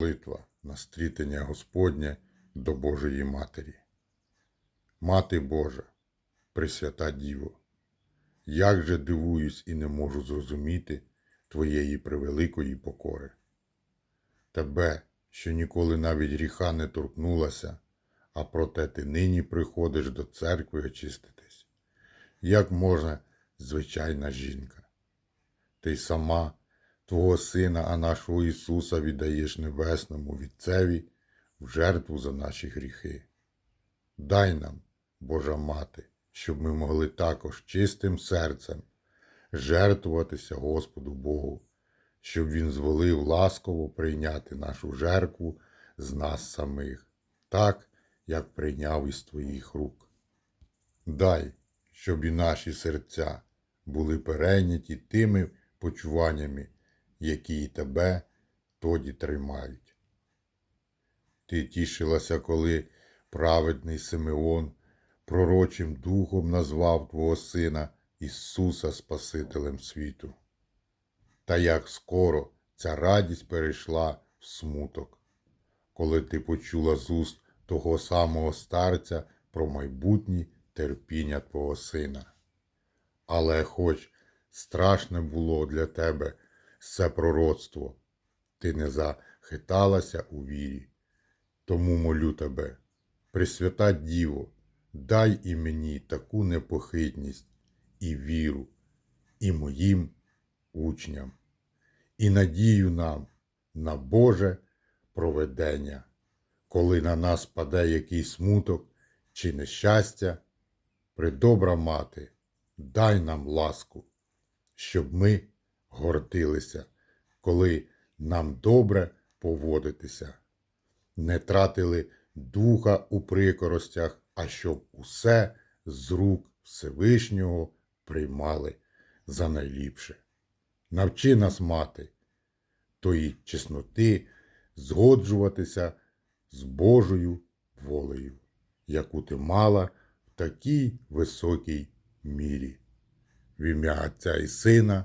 Молитва на стрітення Господнє до Божої Матері. Мати Божа, Пресвята Діво, як же дивуюсь і не можу зрозуміти Твоєї превеликої покори. Тебе, що ніколи навіть гріха не торкнулася, а проте ти нині приходиш до церкви очиститись. Як можна звичайна жінка? Ти сама Твого Сина, а нашого Ісуса віддаєш Небесному Вітцеві в жертву за наші гріхи. Дай нам, Божа Мати, щоб ми могли також чистим серцем жертвуватися Господу Богу, щоб Він зволив ласково прийняти нашу жертву з нас самих, так, як прийняв із Твоїх рук. Дай, щоб і наші серця були перейняті тими почуваннями, які і тебе тоді тримають. Ти тішилася, коли праведний Симеон пророчим духом назвав Твого Сина Ісуса Спасителем світу. Та як скоро ця радість перейшла в смуток, коли ти почула з уст того самого старця про майбутнє терпіння Твого Сина. Але хоч страшне було для тебе це пророцтво, ти не захиталася у вірі. Тому молю тебе, Пресвята Діво, дай і мені таку непохитність і віру, і моїм учням, і надію нам на Боже проведення, коли на нас паде якийсь смуток чи нещастя, придобра мати, дай нам ласку, щоб ми гордилися, коли нам добре поводитися, не тратили духа у прикоростях, а щоб усе з рук Всевишнього приймали за найліпше. Навчи нас, мати, тої чесноти згоджуватися з Божою волею, яку ти мала в такій високій мірі. В ім'я Отця і Сина